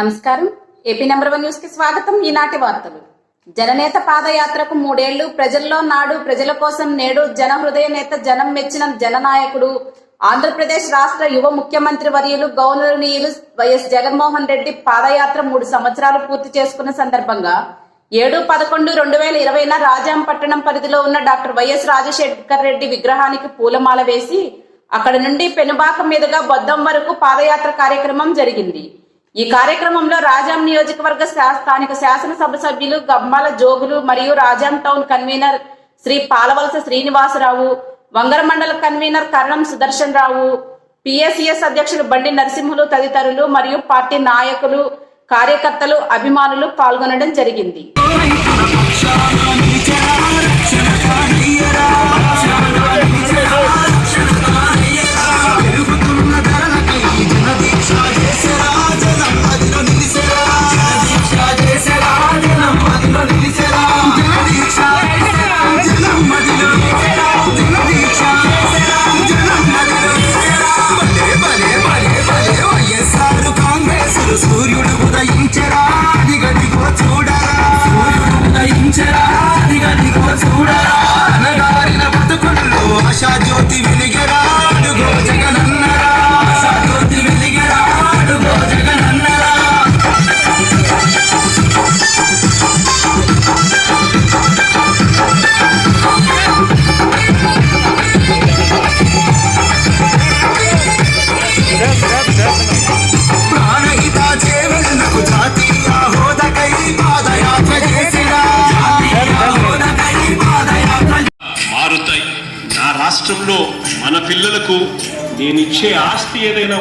నమస్కారం. AP number one న్యూస్కి స్వాగతం. ఈనాటి వార్తలు. జననేత పాదయాత్రకు మూడేళ్ళు ప్రజల్లో నాడు ప్రజల కోసం నేడు జన హృదయ నేత జనం మెచ్చిన జననాయకుడు ఆంధ్రప్రదేశ్ రాష్ట్ర యువ ముఖ్యమంత్రి వర్యులు గౌరవనీయులు వైఎస్ జగన్మోహన్ రెడ్డి పాదయాత్ర మూడు సంవత్సరాలు పూర్తి చేసుకున్న సందర్భంగా ఏడు పదకొండు రెండు వేల ఇరవైన రాజాంపట్టణం పరిధిలో ఉన్న డాక్టర్ వైఎస్ రాజశేఖర్ రెడ్డి విగ్రహానికి పూలమాల వేసి అక్కడ నుండి పెనుబాక మీదుగా బొద్దం వరకు పాదయాత్ర కార్యక్రమం జరిగింది. ఈ కార్యక్రమంలో రాజాం నియోజకవర్గ శా- స్థానిక శాసనసభ సభ్యులు గమ్మాల జోగులు మరియు రాజాం టౌన్ కన్వీనర్ శ్రీ పాలవలస శ్రీనివాసరావు వంగర మండల కన్వీనర్ కరణం సుదర్శన్ రావు పిఎస్సిఎస్ అధ్యక్షులు బండి నరసింహులు తదితరులు మరియు పార్టీ నాయకులు కార్యకర్తలు అభిమానులు పాల్గొనడం జరిగింది. రాష్ట్రంలో మన పిల్లలకు నేనిచ్చే ఆస్తి ఏదైనా